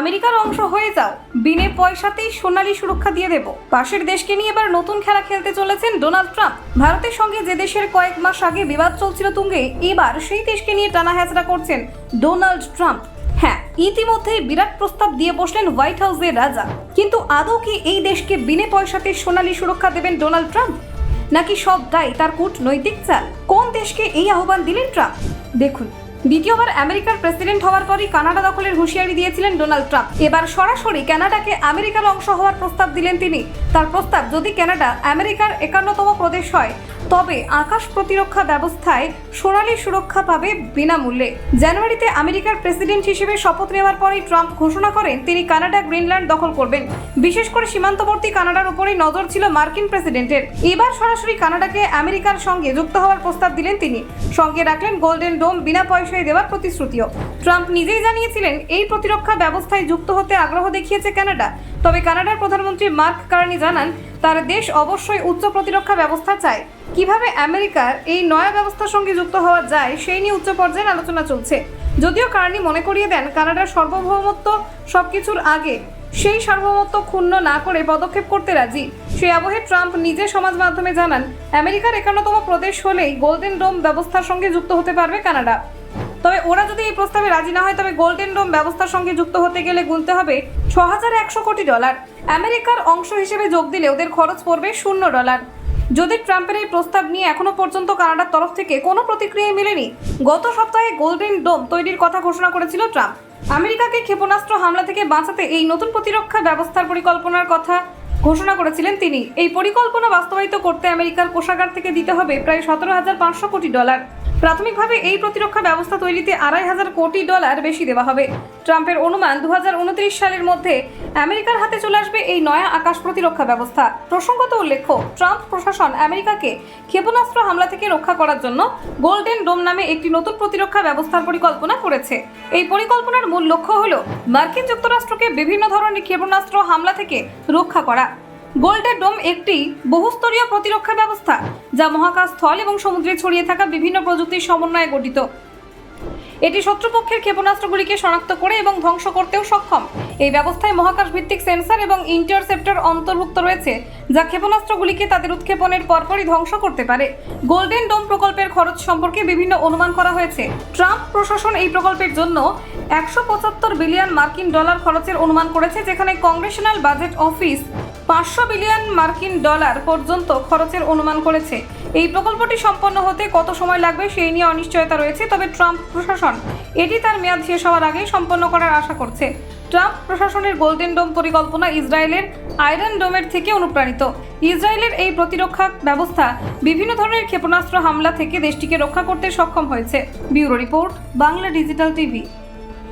আমেরিকার অংশ হয়ে যাও। বিনে পয়সাতেই সোনালী সুরক্ষা দিয়ে দেব। পাশের দেশকে নিয়ে এবার নতুন খেলা খেলতে চলেছেন ডোনাল্ড ট্রাম্প। ভারতের সঙ্গে যে দেশের কয়েক মাস আগে বিবাদ চলছিল তুঙ্গে, এবার সেই দেশকে নিয়ে টানা হ্যাচড়া করছেন ডোনাল্ড ট্রাম্প। হ্যাঁ ইতিমধ্যেই বিরাট প্রস্তাব দিয়ে বসলেন হোয়াইট হাউসের রাজা। কিন্তু আদৌ কি এই দেশকে বিনে পয়সাতে সোনালী সুরক্ষা দেবেন ডোনাল্ড ট্রাম্প? নাকি সবটাই তার কূটনৈতিক চাল? কোন দেশকে এই আহ্বান দিলেন ট্রাম্প? দেখুন দ্বিতীয়বার আমেরিকার প্রেসিডেন্ট হওয়ার পরই কানাডা দখলের হুঁশিয়ারি দিয়েছিলেন ডোনাল্ড ট্রাম্প। এবার সরাসরি কানাডাকে আমেরিকার অংশ হওয়ার প্রস্তাব দিলেন তিনি। তার প্রস্তাব, যদি কানাডা আমেরিকার একান্নতম প্রদেশ হয় তবে আকাশ প্রতিরক্ষা ব্যবস্থায় সোনালী সুরক্ষা পাবে বিনামূল্যে। জানুয়ারিতে আমেরিকার প্রেসিডেন্ট হিসেবে শপথ নেওয়ার পরেই ট্রাম্প ঘোষণা করেন, তিনি কানাডা, গ্রিনল্যান্ড দখল করবেন। বিশেষ করে সীমান্তবর্তী কানাডার উপরেই নজর ছিল মার্কিন প্রেসিডেন্টের। এবার সরাসরি কানাডাকে আমেরিকার সঙ্গে যুক্ত হওয়ার প্রস্তাব দিলেন তিনি। সঙ্গে রাখলেন গোল্ডেন ডোম বিনা পয়সায় দেওয়ার প্রতিশ্রুতিও। ট্রাম্প নিজেই জানিয়েছিলেন, এই প্রতিরক্ষা ব্যবস্থায় যুক্ত হতে আগ্রহ দেখিয়েছে কানাডা। তবে কানাডার প্রধানমন্ত্রী মার্ক কার্নি জানান তার দেশ অবশ্যই উচ্চ প্রতিরক্ষা ব্যবস্থা চায়। কীভাবে আমেরিকার এই নয়া ব্যবস্থার সঙ্গে যুক্ত হওয়া যায়, সেই নিয়ে উচ্চ পর্যায়ের আলোচনা চলছে। যদিও কার্নি মনে করিয়ে দেন, কানাডার সার্বভৌমত্ব সবকিছুর আগে সেই সার্বভৌমত্ব ক্ষুণ্ণ না করে পদক্ষেপ করতে রাজি। সেই আবহে ট্রাম্প নিজে সমাজ মাধ্যমে জানান, আমেরিকার একান্নতম প্রদেশ হলেই গোল্ডেন ডোম ব্যবস্থার সঙ্গে যুক্ত হতে পারবে কানাডা। তবে ওরা যদি এই প্রস্তাবে রাজি না হয়, তবে গোল্ডেন ডোম ব্যবস্থার সঙ্গে যুক্ত হতে গেলে গুনতে হবে ছ হাজার একশো কোটি ডলার। আমেরিকার অংশ হিসেবে যোগ দিলে ওদের খরচ পড়বে শূন্য ডলার। যদি ট্রাম্পের এই প্রস্তাব নিয়ে এখনও পর্যন্ত কানাডার তরফ থেকে কোনো প্রতিক্রিয়া মেলেনি, গত সপ্তাহে গোল্ডেন ডোম তৈরির কথা ঘোষণা করেছিল ট্রাম্প। আমেরিকাকে ক্ষেপণাস্ত্র হামলা থেকে বাঁচাতে এই নতুন প্রতিরক্ষা ব্যবস্থার পরিকল্পনার কথা ঘোষণা করেছিলেন তিনি। এই পরিকল্পনা বাস্তবায়িত করতে আমেরিকার কোষাগার থেকে দিতে হবে প্রায় সতেরো হাজার পাঁচশো কোটি ডলার। প্রাথমিকভাবে এই প্রতিরক্ষা ব্যবস্থা তৈরিতে আড়াই হাজার কোটি ডলার বেশি দেওয়া হবে। ট্রাম্পের অনুমান দু সালের মধ্যে আমেরিকার হাতে চলে আসবে এই নয়া আকাশ প্রতিরক্ষা ব্যবস্থা। প্রসঙ্গত উল্লেখ্য, ট্রাম্প প্রশাসন আমেরিকাকে ক্ষেপণাস্ত্র হামলা থেকে রক্ষা করার জন্য গোল্ডেন ডোম নামে একটি নতুন প্রতিরক্ষা ব্যবস্থার পরিকল্পনা করেছে। এই পরিকল্পনার মূল লক্ষ্য হল মার্কিন যুক্তরাষ্ট্রকে বিভিন্ন ধরনের ক্ষেপণাস্ত্র হামলা থেকে রক্ষা করা। গোল্ডেন ডোম একটি বহুস্তরীয় প্রতিরক্ষা ব্যবস্থা, যা মহাকাশ স্থল এবং সমুদ্রে ছড়িয়ে থাকা বিভিন্ন প্রযুক্তির সমন্বয়ে গঠিত। এটি শত্রুপক্ষের ক্ষেপণাস্ত্রগুলিকে শনাক্ত করে এবং ধ্বংস করতেও সক্ষম। এই ব্যবস্থায় মহাকাশ ভিত্তিক সেন্সর এবং ইন্টারসেপ্টর অন্তর্ভুক্ত রয়েছে, যা ক্ষেপণাস্ত্রগুলিকে তাদের উৎক্ষেপণের পরপরই ধ্বংস করতে পারে। গোল্ডেন ডোম প্রকল্পের খরচ সম্পর্কে বিভিন্ন অনুমান করা হয়েছে। ট্রাম্প প্রশাসন এই প্রকল্পের জন্য একশো পঁচাত্তর বিলিয়ন মার্কিন ডলার খরচের অনুমান করেছে, যেখানে কংগ্রেশনাল বাজেট অফিস পাঁচশো বিলিয়ন মার্কিন ডলার পর্যন্ত খরচের অনুমান করেছে। এই প্রকল্পটি সম্পন্ন হতে কত সময় লাগবে সেই নিয়ে অনিশ্চয়তা রয়েছে, তবে ট্রাম্প প্রশাসন এটি তার মেয়াদ শেষ হওয়ার আগেই সম্পন্ন করার আশা করছে। ট্রাম্প প্রশাসনের গোল্ডেন ডোম পরিকল্পনা ইসরায়েলের আয়রন ডোমের থেকে অনুপ্রাণিত। ইসরায়েলের এই প্রতিরক্ষা ব্যবস্থা বিভিন্ন ধরনের ক্ষেপণাস্ত্র হামলা থেকে দেশটিকে রক্ষা করতে সক্ষম হয়েছে। Bureau report, Bangla digital TV.